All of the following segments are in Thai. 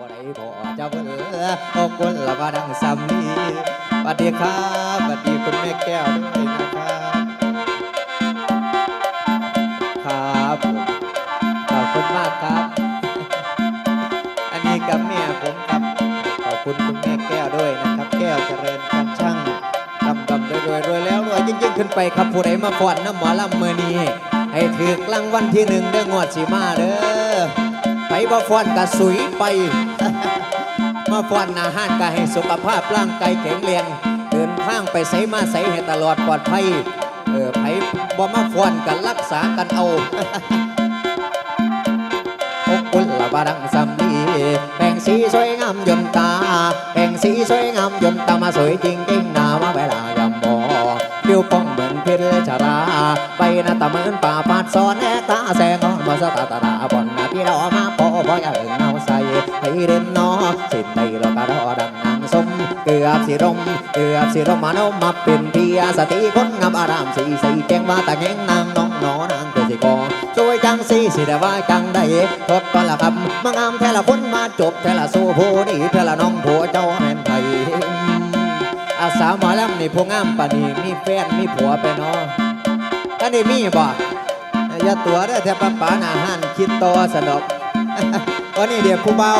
บ่ได้บ่จะเบื่อโอ้คนละว่าดังซ้ำนี้สวัสดีครับสวัสดีคุณแม่แก้วด้วยนะครับ ครับขอบคุณมากครับ อันนี้กับแม่ผมครับขอบคุณคุณแม่แก้วด้วยนะครับ แก้วเจริญการช่างดำดำรวยรวยรวยแล้วรวยยิ่งยิ่งขึ้นไปครับผู้ใดมาฟอนน้ำหมอลำเมื่อนี้ให้ถือกลางวันที่หนึ่งเด้องวดสีมาเด้อ ไปบ่ฟอนกะสุยไป มาฟอนอาหารกะให้สุขภาพร่างกายแข็งแรงเดินทางไปใสมาใสให้ตลอดปลอดภัย เออไผบ่มาฟอนกันรักษากันเอาอกอุ่นละบาดังสำลีแปลงสีสวยงามยนตาแปลงสีสวยงามยนตามาสวยจริงจริงนามาเวลายำบอเดียวป้องเหมือนเพชรชราไปหน้าตาเหมือนป่าปาดซ้อนแอตาแสงอ่อนมาสตาตาตาบอนนาพี่เรามา ปอพออย่าเอิงเอาใส่ให้เด่นนอสิในเราก็รอดังนางสมเกือบสิรมเกือบสิรมมาโนมาเป็นเพียสติคนงามอารามสีสีแกงว่าตะแงงนางน้องนอนางเกิดสิกอสวยจังสีสิได้ว่าจังได้ทดก็ละคำมางามแท้ละคนมาจบแท้ละสู้ผู้นี่แท้ละน้องผัวเจ้าแม่นไทยอาสาวหมอลำนี่ผู้งามปานนี้มีแฟนมีผัวไปเนาะอันนี้มีบ่อย่าตัวเด้แทบปะปาหน้าห้านคิดโตสนอก วันนี้เดี๋ยวผู้เบา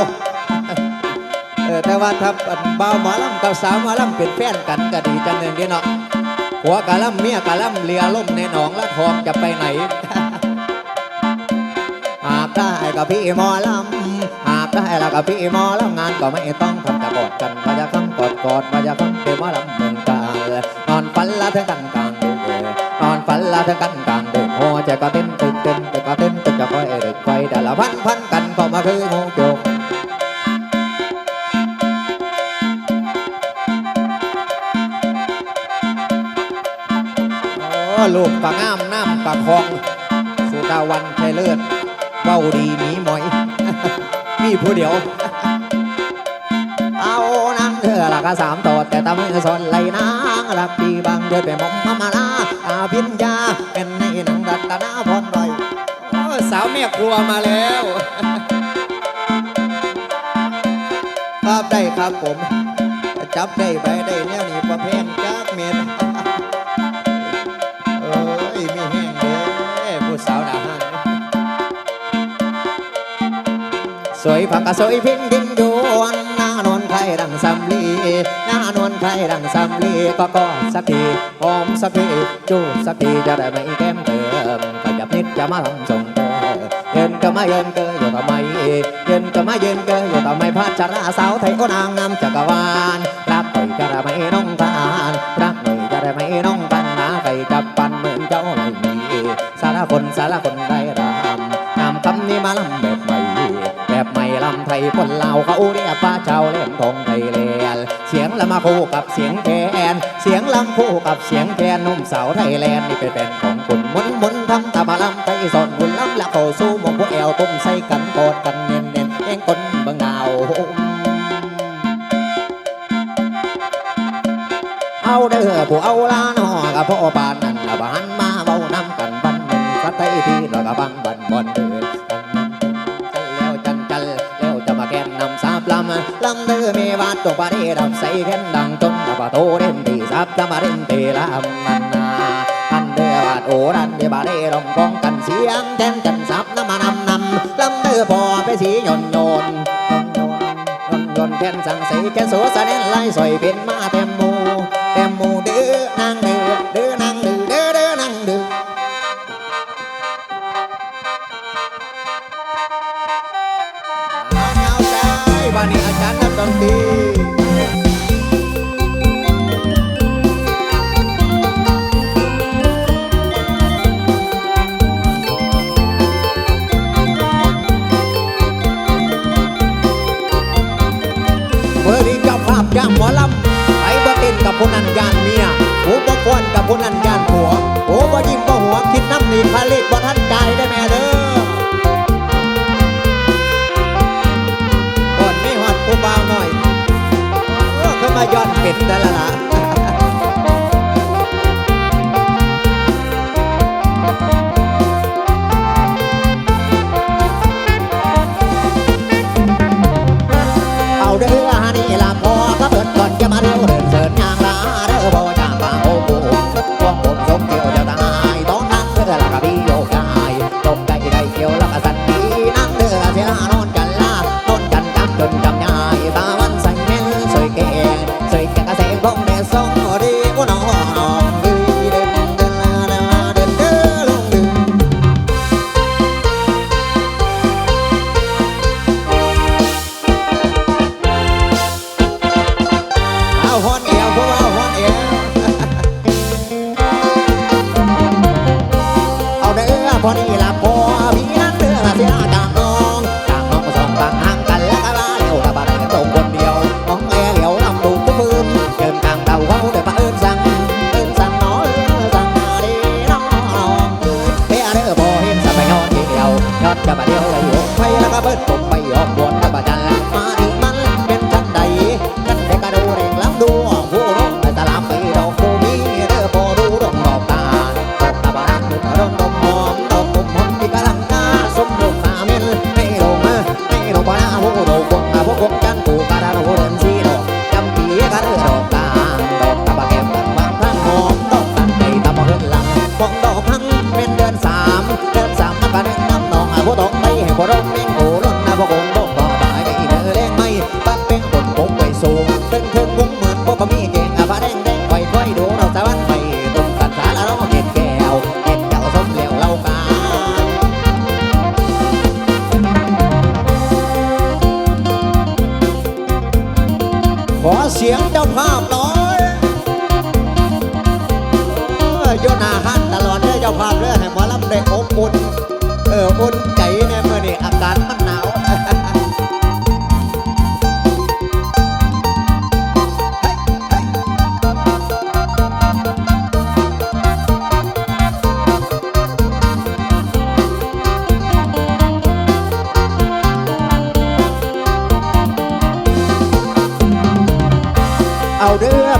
เออแต่ว่าถ้าเบาหมอลำกับสาวหมอลำเป็นแฟนกันก็ดีจังเลยเนาะผัวกะลำเมียกะลำเลียล่มในหนองละทองจะไปไหน หากได้กับพี่หมอลำหากได้แล้วกับพี่หมอลำงานก็ไม่ต้องทำจะกอดกันมาจะคำกอดกอดมาจะคำเป็นหมอลำเมืองกาลนอนฝันละเธอกันกลางดึกนอนฝันละเธอกันกลางดึกหัวใจก็เต้นตึกเต้นตึกก็เต้นตึกจะคอยดึกไฟแต่ละพันพัน ลูกกะงามน้ำกะคอง สุดาวันไทยเลิศเบ้าดีหนีหมอย มีผู้เดียว เอานั่งเธอละก็สามตอดแต่ตาไมือสนไหลนางรักดีบางเดือนไปมอมมามาลาอาพิญญาเป็นในหนังรัตนาพรไรอ้สาวแม่ครัวมาแล้วครับได้ครับผม จับได้ไป ผักกะสวยพิงดินดวนหน้านวลไทยดังสำลีหน้านวลไทยดังสำลีก็กอดสักทีหอมสักทีจูบสักทีจะได้ไม่แก้มเติมขยับนิดจะมาทำส่งเธอเยินก็มาเยินกออยู่ทำไมเยินก็มาเยินกออยู่ทำไมพัชราสาวไทยก็นางงามจักรวาลรักหน่อยจะได้ไม่น้องทานรักหน่อยจะได้ไม่น้องปันนาใครจับปันเหมือนเจ้าไม่มีสารคนสารคนได้รำงามคำนี้มาลำแบบ ลำไทยคนลาวเขาเรียกป้าเจ้าเล่นทองไทยเลนเสียงละมาคู่กับเสียงแคนเสียงลำคู่กับเสียงแคนนุ่มสาวไทยแลนด์นี่เป็นแฟนของคุณมุนมุนทำตามาลำไทยสอนบุญลำละเขาสู่หมองพวกแอวตุ้มใส่กันกอดกันเน้นเน้นๆเองคนบิ่งดาวเอาเด้อผู้เอาลานหอกับพ่อปานนั่นละบานมาเบานำกันบันหนึ่งสัตไทยที่เรากับบังบันบอนาดตกปาเดดำใส่แขนดังจนตาปะโตเด่นตีสับตามาเด่นตีลำนันนาอันเด้อวาดโอรันเดบาเดรองกองกันเสียงแกนกันสับน้ำมานำนำลำเด้อพอไปสีหย่อนโยนโยนโยนแผ่นสังสีแค่โสสะเน้นไล่สอยเป็นมาเต็มโม บ้านนี้อาจารย์นักดนตรี ย้อนเป็ดแต่ละละ ya.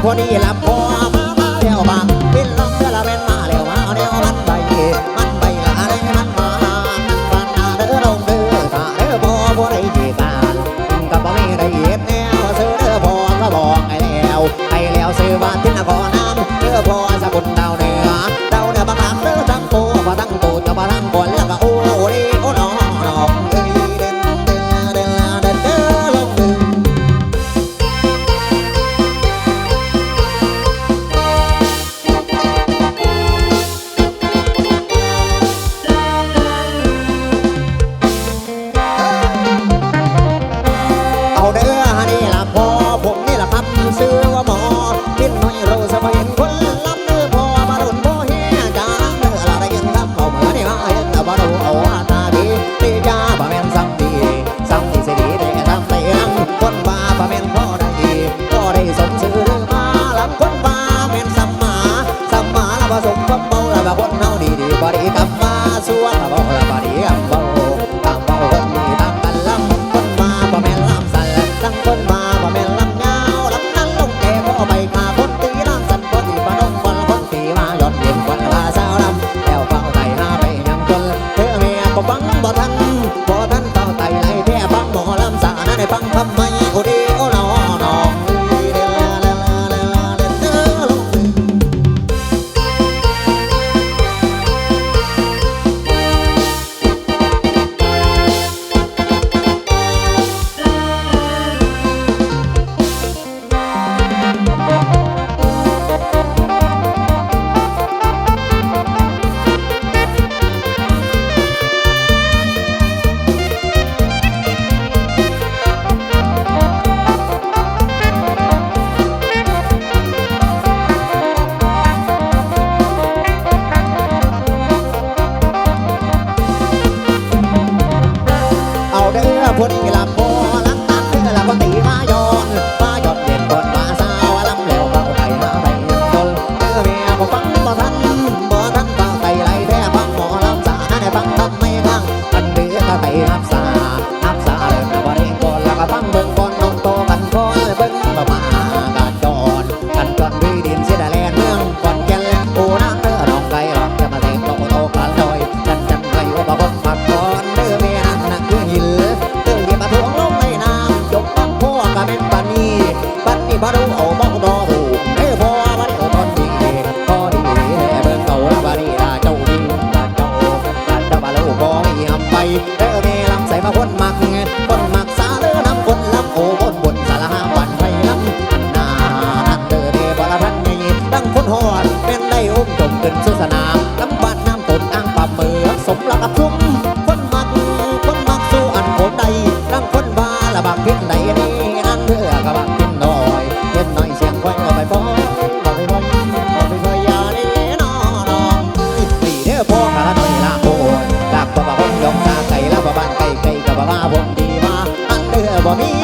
พอดีละ น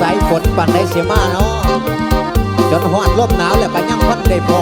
สายฝนปันได้เสียมาเนาะจนหอดลมหนาวแล้วก็ยังพันได้พอ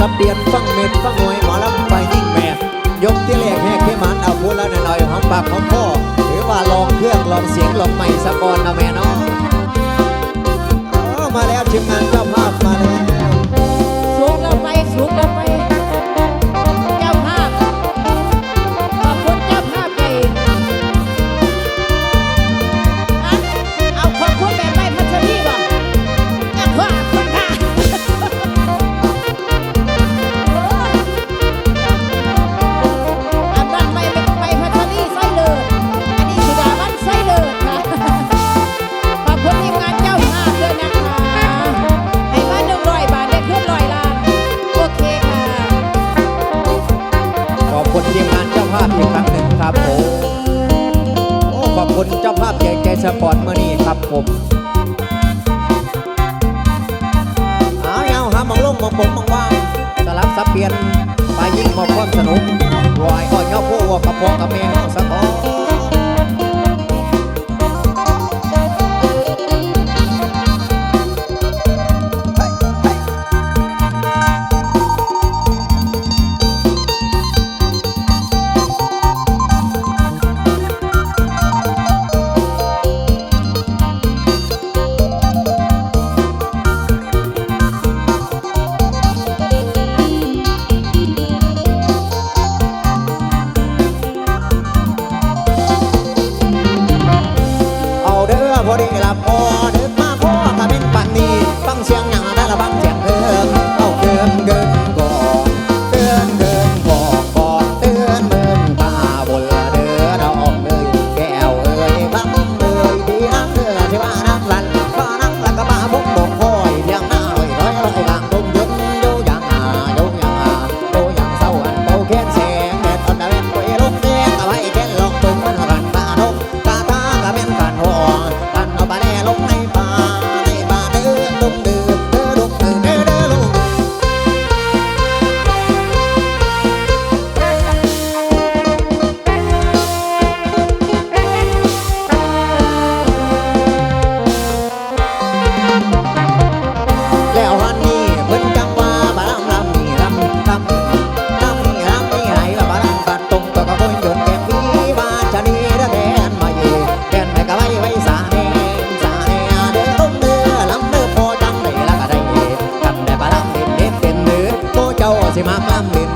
สับเดียนฟังเม็ดฟังหวยหมอลำไปยิ่งแม่ยกที่แรกแหกให้มันเอาพูดแล้วหน่อยหอมปากหอมคอหรือว่าลองเครื่องลองเสียงลองไม่สะกอนนะแม่เนาะมาแล้วชิมงาน เรียนไปยิ่งมอบความสนุกวายก็ย่อพวกกับพ่อกับแม่ เจ้า